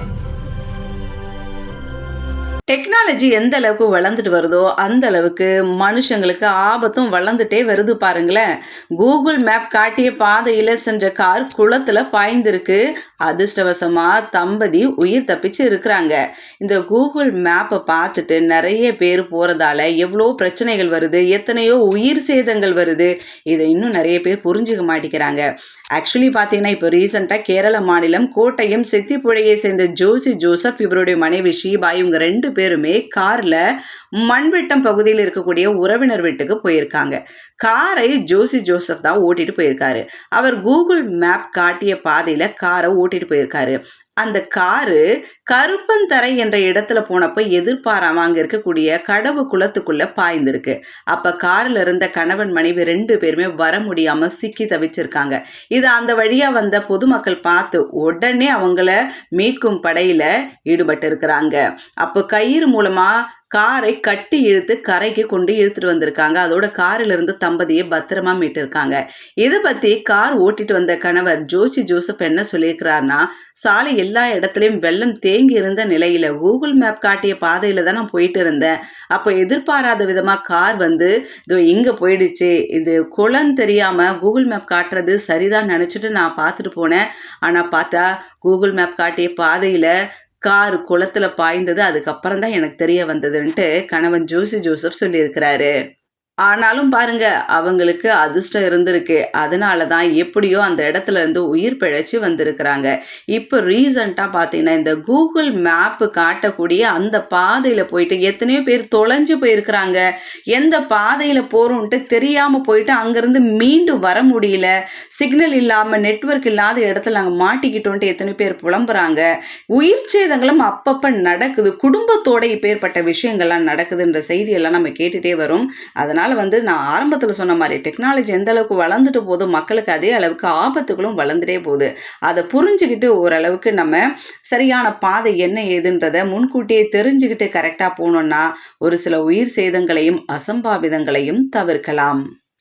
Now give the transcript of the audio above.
Thank you. Technology எந்த அளவுக்கு வளர்ந்துட்டு வருதோ அந்த அளவுக்கு மனுஷங்களுக்கு ஆபத்தும் வளர்ந்துட்டே வருது பாருங்களேன். கூகுள் மேப் காட்டிய பாதையில் சென்ற கார் குளத்தில் பாய்ந்திருக்கு. அதிர்ஷ்டவசமாக தம்பதி உயிர் தப்பிச்சு இருக்கிறாங்க. இந்த கூகுள் மேப்பை பார்த்துட்டு நிறைய பேர் போகிறதால எவ்வளோ பிரச்சனைகள் வருது எத்தனையோ உயிர் சேதங்கள் வருது இதை இன்னும் நிறைய பேர் புரிஞ்சுக்க மாட்டேங்கிறாங்க. ஆக்சுவலி பார்த்தீங்கன்னா இப்போ ரீசெண்டாக கேரள மாநிலம் கோட்டயம் செத்திப்புழையை சேர்ந்த ஜோசி ஜோசப் இவருடைய மனைவி ஷீபா இவங்க ரெண்டு பேர் பேருமே காரில் மண்வெட்டம் பகுதியில் இருக்கக்கூடிய உறவினர் வீட்டுக்கு போயிருக்காங்க. காரை ஜோசி ஜோசப் தான் ஓட்டிட்டு போயிருக்காரு. அவர் கூகுள் மேப் காட்டிய பாதையில் காரை ஓட்டிட்டு போயிருக்காரு. அந்த காரு கருப்பந்தரை என்ற இடத்துல போனப்ப எதிர்பாராம அங்க இருக்கக்கூடிய கடவு குளத்துக்குள்ள பாய்ந்திருக்கு. அப்ப கார்ல இருந்த கணவன் மனைவி ரெண்டு பேருமே வர முடியாம சிக்கி தவிச்சிருக்காங்க. இது அந்த வழியா வந்த பொதுமக்கள் பார்த்து உடனே அவங்கள மீட்கும் படையில ஈடுபட்டு இருக்கிறாங்க அப்போ கயிறு மூலமா காரை கட்டி இழுத்து கரைக்கு கொண்டு இழுத்துட்டு வந்திருக்காங்க. அதோட காரிலிருந்து தம்பதியை பத்திரமா மீட்டிருக்காங்க. இதை பத்தி கார் ஓட்டிட்டு வந்த கணவர் ஜோஷி ஜோசப் என்ன சொல்லியிருக்கிறாருன்னா சாலை எல்லா இடத்துலையும் வெள்ளம் தேங்கி இருந்த நிலையில கூகுள் மேப் காட்டிய பாதையில தான் நான் போயிட்டு இருந்தேன். அப்போ எதிர்பாராத விதமா கார் வந்து இதோ இங்க போயிடுச்சு இது குளம் தெரியாம கூகுள் மேப் காட்டுறது சரிதான் நினைச்சிட்டு நான் பார்த்துட்டு போனேன். ஆனா பார்த்தா கூகுள் மேப் காட்டிய பாதையில கார் குளத்தில் பாய்ந்தது அதுக்கப்புறம் தான் எனக்கு தெரிய வந்ததுன்ட்டு கணவன் ஜோசி ஜோசப் சொல்லியிருக்கிறாரு. ஆனாலும் பாருங்க அவங்களுக்கு அதிர்ஷ்டம் இருந்திருக்கு. அதனால தான் எப்படியோ அந்த இடத்துல இருந்து உயிர் பிழைச்சி வந்திருக்கிறாங்க. இப்போ ரீசண்டாக பார்த்தீங்கன்னா இந்த கூகுள் மேப்பு காட்டக்கூடிய அந்த பாதையில் போயிட்டு எத்தனையோ பேர் தொலைஞ்சு போயிருக்கிறாங்க. எந்த பாதையில் போகிறோன்ட்டு தெரியாமல் போயிட்டு அங்கேருந்து மீண்டும் வர முடியல. சிக்னல் இல்லாமல் நெட்வொர்க் இல்லாத இடத்துல நாங்கள் மாட்டிக்கிட்டோன்ட்டு எத்தனை பேர் புலம்புறாங்க. உயிர் சேதங்களும் அப்பப்போ நடக்குது. குடும்பத்தோட இப்பேற்பட்ட விஷயங்கள்லாம் நடக்குதுன்ற செய்தியெல்லாம் நம்ம கேட்டுகிட்டே வரும். அதனால் அதனால் வந்து நான் ஆரம்பத்தில் சொன்ன மாதிரி டெக்னாலஜி எந்த அளவுக்கு வளர்ந்துட்டு போதோ மக்களுக்கு அதே அளவுக்கு ஆபத்துகளும் வளர்ந்துட்டே போகுது. அதை புரிஞ்சுக்கிட்டு ஓரளவுக்கு நம்ம சரியான பாதை என்ன ஏதுன்றதை முன்கூட்டியே தெரிஞ்சுக்கிட்டு கரெக்டாக போனோம்னா ஒரு சில உயிர் சேதங்களையும் அசம்பாவிதங்களையும் தவிர்க்கலாம்.